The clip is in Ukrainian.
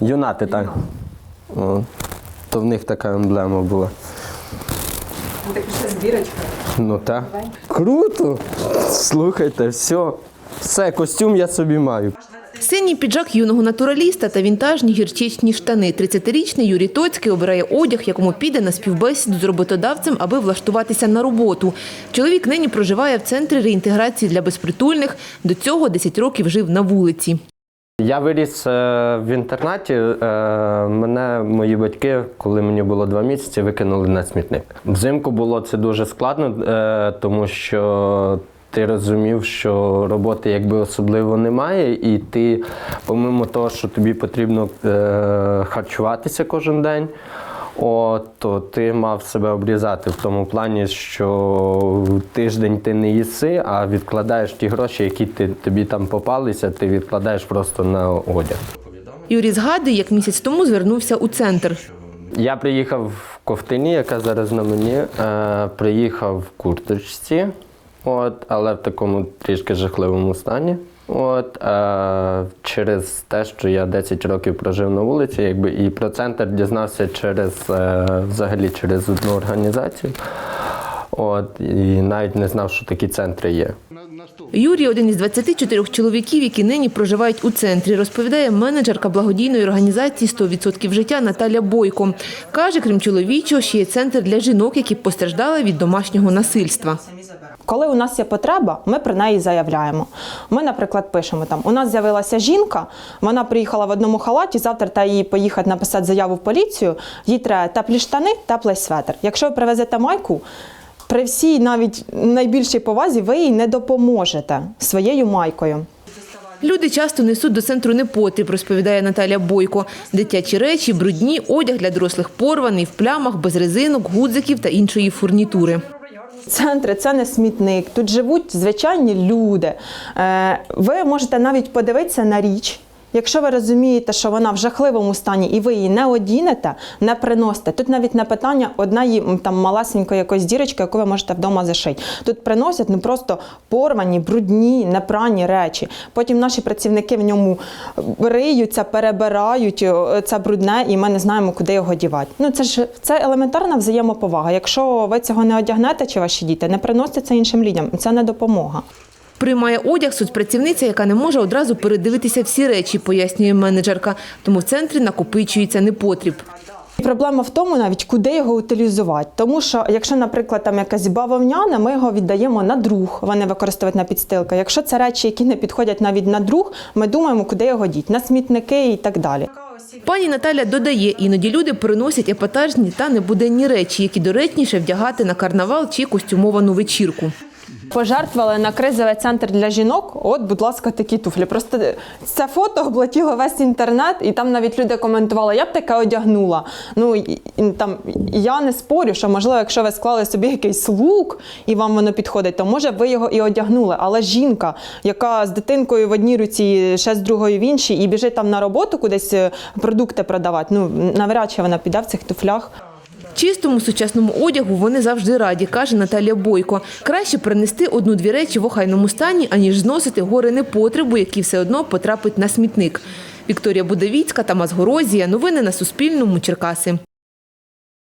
Юнати, так. О, то в них така емблема була. Так ще збірочка. Ну так. Круто! Слухайте, все. Все, костюм я собі маю. Синій піджак юного натураліста та вінтажні гірчичні штани. 30-річний Юрій Тоцький обирає одяг, якому піде на співбесіду з роботодавцем, аби влаштуватися на роботу. Чоловік нині проживає в центрі реінтеграції для безпритульних. До цього 10 років жив на вулиці. Я виріс е, в інтернаті. Е, мене мої батьки, коли мені було два місяці, викинули на смітник. Взимку було це дуже складно, е, тому що ти розумів, що роботи якби особливо немає, і ти, помимо того, що тобі потрібно харчуватися кожен день. От, то ти мав себе обрізати в тому плані, що тиждень ти не їси, а відкладаєш ті гроші, які ти, тобі там попалися, ти відкладаєш просто на одяг. Юрій згадує, як місяць тому звернувся у центр. Я приїхав в ковтині, яка зараз на мені. Е, приїхав в курточці, от, але в такому трішки жахливому стані. От, е, через те, що я 10 років прожив на вулиці, якби і про центр дізнався через е, взагалі через одну організацію. От, і навіть не знав, що такі центри є. Юрій один із 24 чоловіків, які нині проживають у центрі, розповідає менеджерка благодійної організації «100% життя Наталя Бойко. Каже, крім чоловічого, ще є центр для жінок, які постраждали від домашнього насильства. Коли у нас є потреба, ми про неї заявляємо. Ми, наприклад, пишемо там: у нас з'явилася жінка, вона приїхала в одному халаті. Завтра та їй поїхати написати заяву в поліцію. Їй треба теплі штани, теплий светр. Якщо ви привезете майку. При всій навіть найбільшій повазі ви їй не допоможете своєю майкою. Люди часто несуть до центру непотріб, розповідає Наталя Бойко. Дитячі речі, брудні, одяг для дорослих порваний, в плямах, без резинок, гудзиків та іншої фурнітури. Центри це не смітник. Тут живуть звичайні люди. Е, Ви можете навіть подивитися на річ. Якщо ви розумієте, що вона в жахливому стані і ви її не одінете, не приносите. Тут навіть не питання одної м, там малесенької якоїсь дірочки, яку ви можете вдома зашити. Тут приносять ну просто порвані, брудні, непрані речі. Потім наші працівники в ньому риються, перебирають це брудне, і ми не знаємо, куди його дівати. Ну це ж це елементарна взаємоповага. Якщо ви цього не одягнете, чи ваші діти, не приносите це іншим людям. Це не допомога. Приймає одяг соцпрацівниця, яка не може одразу передивитися всі речі, пояснює менеджерка. Тому в центрі накопичується непотріб. Проблема в тому, навіть куди його утилізувати. Тому що, якщо, наприклад, там якась бавовняна, ми його віддаємо на друг, вони використовують на підстилки. Якщо це речі, які не підходять навіть на друг, ми думаємо, куди його діти, на смітники і так далі. Пані Наталя додає, іноді люди приносять епатажні та небуденні речі, які доречніше вдягати на карнавал чи костюмовану вечірку. Пожертвували на кризовий центр для жінок. От, будь ласка, такі туфлі. Просто це фото облетіло весь інтернет, і там навіть люди коментували, я б таке одягнула. Ну і, там я не спорю, що можливо, якщо ви склали собі якийсь лук і вам воно підходить, то може ви його і одягнули. Але жінка, яка з дитинкою в одній руці, ще з другою в іншій, і біжить там на роботу кудись е, продукти продавати. Ну навряд чи вона піде в цих туфлях. Чистому сучасному одягу вони завжди раді, каже Наталія Бойко. Краще принести одну-дві речі в охайному стані, аніж зносити гори непотребу, які все одно потрапить на смітник. Вікторія Будовіцька, Тамас Горозія. Новини на Суспільному. Черкаси.